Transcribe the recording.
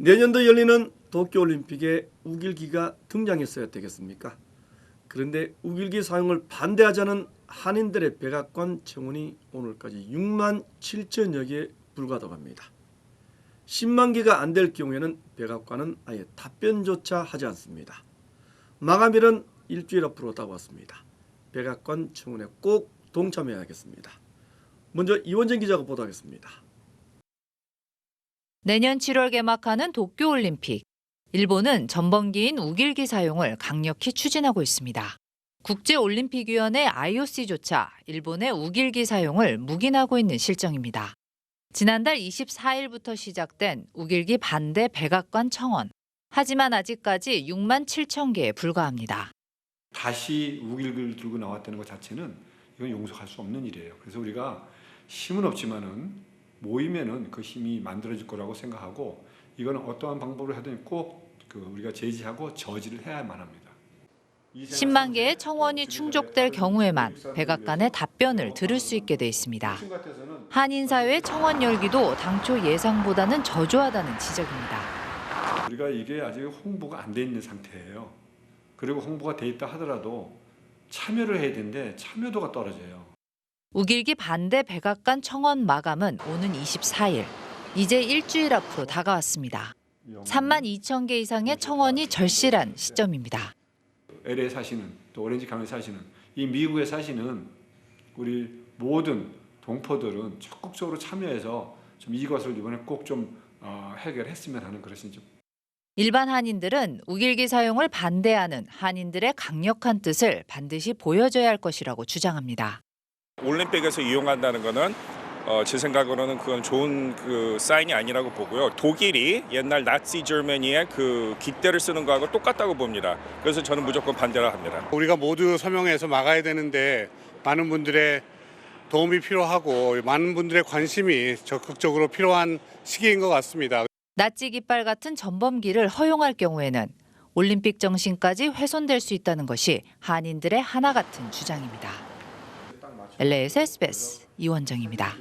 내년도 열리는 도쿄올림픽에 우길기가 등장했어야 되겠습니까? 그런데 우길기 사용을 반대하자는 한인들의 백악관 청원이 오늘까지 6만 7천여 개에 불과하다고 합니다. 10만 개가 안 될 경우에는 백악관은 아예 답변조차 하지 않습니다. 마감일은 일주일 앞으로 다가왔습니다. 백악관 청원에 꼭 동참해야겠습니다. 먼저 이원정 기자가 보도하겠습니다. 내년 7월 개막하는 도쿄올림픽. 일본은 전범기인 우길기 사용을 강력히 추진하고 있습니다. 국제올림픽위원회 IOC조차 일본의 우길기 사용을 묵인하고 있는 실정입니다. 지난달 24일부터 시작된 우길기 반대 백악관 청원. 하지만 아직까지 6만 7천 개에 불과합니다. 다시 우길을 들고 나왔다는 것 자체는 이건 용서할 수 없는 일이에요. 그래서 우리가 힘은 없지만은 모이면은 그 힘이 만들어질 거라고 생각하고 이거는 어떠한 방법을 하든 꼭 그 우리가 제지하고 저지를 해야만 합니다. 10만 개의 청원이 충족될 경우에만 백악관의 답변을 들을 수 있게 돼 있습니다. 한인 사회 청원 열기도 당초 예상보다는 저조하다는 지적입니다. 우리가 이게 아직 홍보가 안 돼 있는 상태예요. 그리고 홍보가 돼 있다 하더라도 참여를 해야 되는데 참여도가 떨어져요. 우길기 반대 백악관 청원 마감은 오는 24일. 이제 일주일 앞으로 다가왔습니다. 3만 2천 개 이상의 청원이 절실한 시점입니다. LA 사시는 또 오렌지 카운티 사시는 이 미국에 사시는 우리 모든 동포들은 적극적으로 참여해서 좀 이것을 이번에 꼭좀 어, 해결했으면 하는 좀 일반 한인들은 우길기 사용을 반대하는 한인들의 강력한 뜻을 반드시 보여줘야 할 것이라고 주장합니다. 올림픽에서 이용한다는 거는 어, 제 생각으로는 그건 좋은 그 사인이 아니라고 보고요. 독일이 옛날 나치 저머니의 그 깃대를 쓰는 거하고 똑같다고 봅니다. 그래서 저는 무조건 반대를 합니다. 우리가 모두 서명해서 막아야 되는데 많은 분들의 도움이 필요하고 많은 분들의 관심이 적극적으로 필요한 시기인 것 같습니다. 나치 깃발 같은 전범기를 허용할 경우에는 올림픽 정신까지 훼손될 수 있다는 것이 한인들의 하나 같은 주장입니다. LA에서 SBS 이원정입니다.